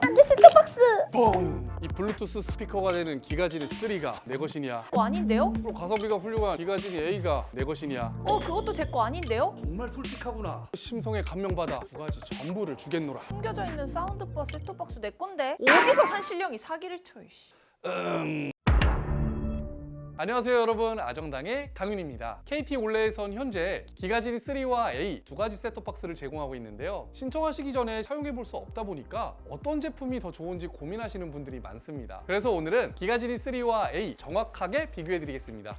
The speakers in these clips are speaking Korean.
안돼 셋톱박스. 뻥! 이 블루투스 스피커가 되는 기가진이 3가 내 것이냐? 거 아닌데요? 또 가성비가 훌륭한 기가진이 A가 내 것이냐? 어 그것도 제 거 아닌데요? 정말 솔직하구나. 심성에 감명받아 두 가지 전부를 주겠노라. 숨겨져 있는 사운드바 셋톱박스 내 건데 어디서 한실령이 사기를 쳐 이씨 안녕하세요 여러분. 아정당의 강윤입니다. KT 올레에선 현재 기가진이 3와 A 두 가지 셋톱박스를 제공하고 있는데요. 신청하시기 전에 사용해 볼 수 없다 보니까 어떤 제품이 더 좋은지 고민하시는 분들이 많습니다. 그래서 오늘은 기가진이 3와 A 정확하게 비교해 드리겠습니다.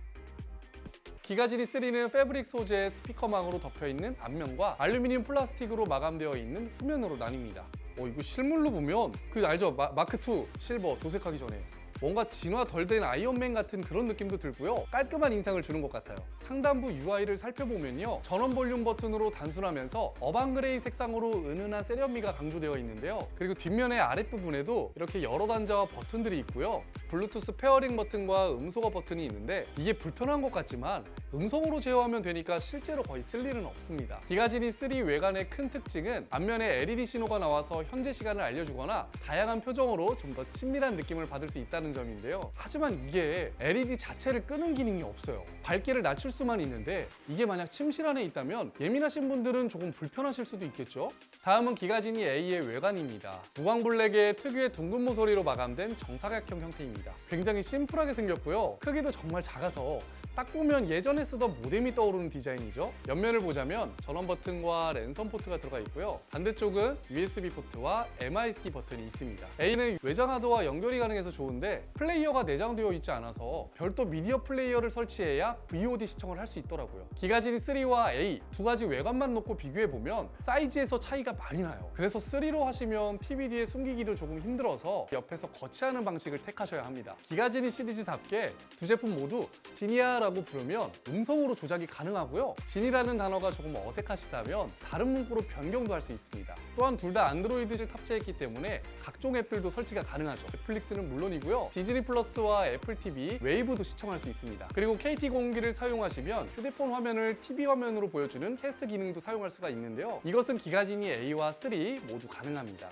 기가지리 3는 패브릭 소재의 스피커망으로 덮여 있는 앞면과 알루미늄 플라스틱으로 마감되어 있는 후면으로 나뉩니다. 어, 이거 실물로 보면 그 알죠? 마, 마크2 실버 도색하기 전에 뭔가 진화 덜 된 아이언맨 같은 그런 느낌도 들고요. 깔끔한 인상을 주는 것 같아요. 상단부 UI를 살펴보면요. 전원 볼륨 버튼으로 단순하면서 어반그레이 색상으로 은은한 세련미가 강조되어 있는데요. 그리고 뒷면의 아랫부분에도 이렇게 여러 단자와 버튼들이 있고요. 블루투스 페어링 버튼과 음소거 버튼이 있는데 이게 불편한 것 같지만 음성으로 제어하면 되니까 실제로 거의 쓸 일은 없습니다. 기가지니 3 외관의 큰 특징은 앞면에 LED 신호가 나와서 현재 시간을 알려주거나 다양한 표정으로 좀 더 친밀한 느낌을 받을 수 있다는 점인데요. 하지만 이게 LED 자체를 끄는 기능이 없어요. 밝기를 낮출 수만 있는데 이게 만약 침실 안에 있다면 예민하신 분들은 조금 불편하실 수도 있겠죠. 다음은 기가지니 A의 외관입니다. 무광 블랙의 특유의 둥근 모서리로 마감된 정사각형 형태입니다. 굉장히 심플하게 생겼고요. 크기도 정말 작아서 딱 보면 예전에 쓰던 모뎀이 떠오르는 디자인이죠. 옆면을 보자면 전원 버튼과 랜선 포트가 들어가 있고요. 반대쪽은 USB 포트와 MIC 버튼이 있습니다. A는 외장 하드와 연결이 가능해서 좋은데 플레이어가 내장되어 있지 않아서 별도 미디어 플레이어를 설치해야 VOD 시청을 할 수 있더라고요. 기가지니 3와 A 두 가지 외관만 놓고 비교해 보면 사이즈에서 차이가 많이 나요. 그래서 3로 하시면 TV 뒤에 숨기기도 조금 힘들어서 옆에서 거치하는 방식을 택하셔야 합니다. 기가지니 시리즈답게 두 제품 모두 지니아라고 부르면 음성으로 조작이 가능하고요. 진이라는 단어가 조금 어색하시다면 다른 문구로 변경도 할 수 있습니다. 또한 둘 다 안드로이드를 탑재했기 때문에 각종 앱들도 설치가 가능하죠. 넷플릭스는 물론이고요. 디즈니 플러스와 애플 TV, 웨이브도 시청할 수 있습니다. 그리고 KT 공기를 사용하시면 휴대폰 화면을 TV 화면으로 보여주는 캐스트 기능도 사용할 수가 있는데요. 이것은 기가지니 A와 3 모두 가능합니다.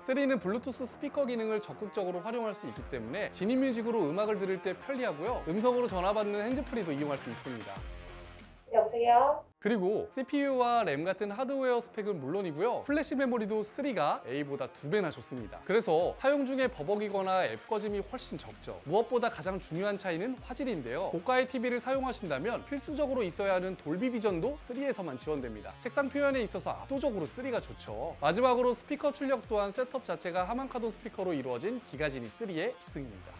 3는 블루투스 스피커 기능을 적극적으로 활용할 수 있기 때문에 지니뮤직으로 음악을 들을 때 편리하고요. 음성으로 전화 받는 핸즈프리도 이용할 수 있습니다. 여보세요? 그리고 CPU와 램 같은 하드웨어 스펙은 물론이고요. 플래시 메모리도 3가 A보다 두 배나 좋습니다. 그래서 사용 중에 버벅이거나 앱 꺼짐이 훨씬 적죠. 무엇보다 가장 중요한 차이는 화질인데요. 고가의 TV를 사용하신다면 필수적으로 있어야 하는 돌비 비전도 3에서만 지원됩니다. 색상 표현에 있어서 압도적으로 3가 좋죠. 마지막으로 스피커 출력 또한 셋업 자체가 하만카돈 스피커로 이루어진 기가지니 3의 습승입니다.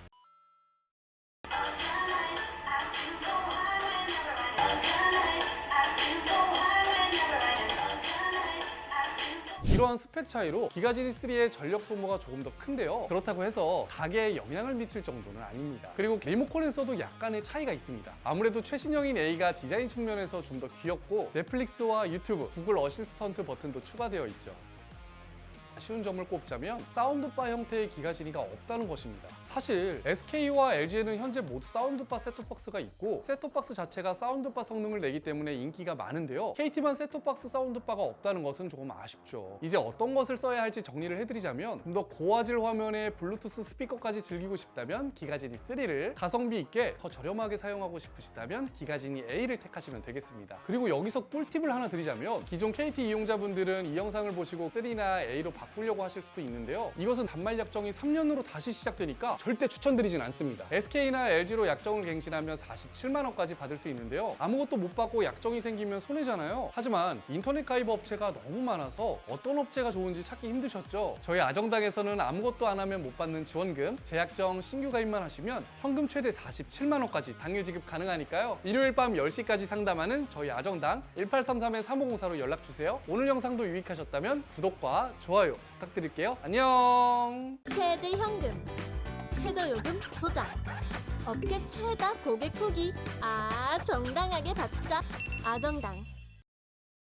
이러한 스펙 차이로 기가지니 3의 전력 소모가 조금 더 큰데요. 그렇다고 해서 가게에 영향을 미칠 정도는 아닙니다. 그리고 리모컨에서도 약간의 차이가 있습니다. 아무래도 최신형인 A가 디자인 측면에서 좀 더 귀엽고 넷플릭스와 유튜브, 구글 어시스턴트 버튼도 추가되어 있죠. 아쉬운 점을 꼽자면 사운드바 형태의 기가지니가 없다는 것입니다. 사실 SK와 LG에는 현재 모두 사운드바 셋톱박스가 있고 셋톱박스 자체가 사운드바 성능을 내기 때문에 인기가 많은데요. KT만 셋톱박스 사운드바가 없다는 것은 조금 아쉽죠. 이제 어떤 것을 써야 할지 정리를 해드리자면 좀 더 고화질 화면에 블루투스 스피커까지 즐기고 싶다면 기가지니 3를 가성비 있게 더 저렴하게 사용하고 싶으시다면 기가지니 A를 택하시면 되겠습니다. 그리고 여기서 꿀팁을 하나 드리자면 기존 KT 이용자분들은 이 영상을 보시고 3나 A로 바 꾸려고 하실 수도 있는데요. 이것은 단말 약정이 3년으로 다시 시작되니까 절대 추천드리진 않습니다. SK나 LG로 약정을 갱신하면 47만 원까지 받을 수 있는데요. 아무것도 못 받고 약정이 생기면 손해잖아요. 하지만 인터넷 가입 업체가 너무 많아서 어떤 업체가 좋은지 찾기 힘드셨죠? 저희 아정당에서는 아무것도 안 하면 못 받는 지원금, 재약정 신규 가입만 하시면 현금 최대 47만 원까지 당일 지급 가능하니까요. 일요일 밤 10시까지 상담하는 저희 아정당 1833-3504로 연락 주세요. 오늘 영상도 유익하셨다면 구독과 좋아요 부탁드릴게요. 안녕. 최대 현금, 최저 요금 보장, 업계 최다 고객 후기, 아 정당하게 받자, 아정당.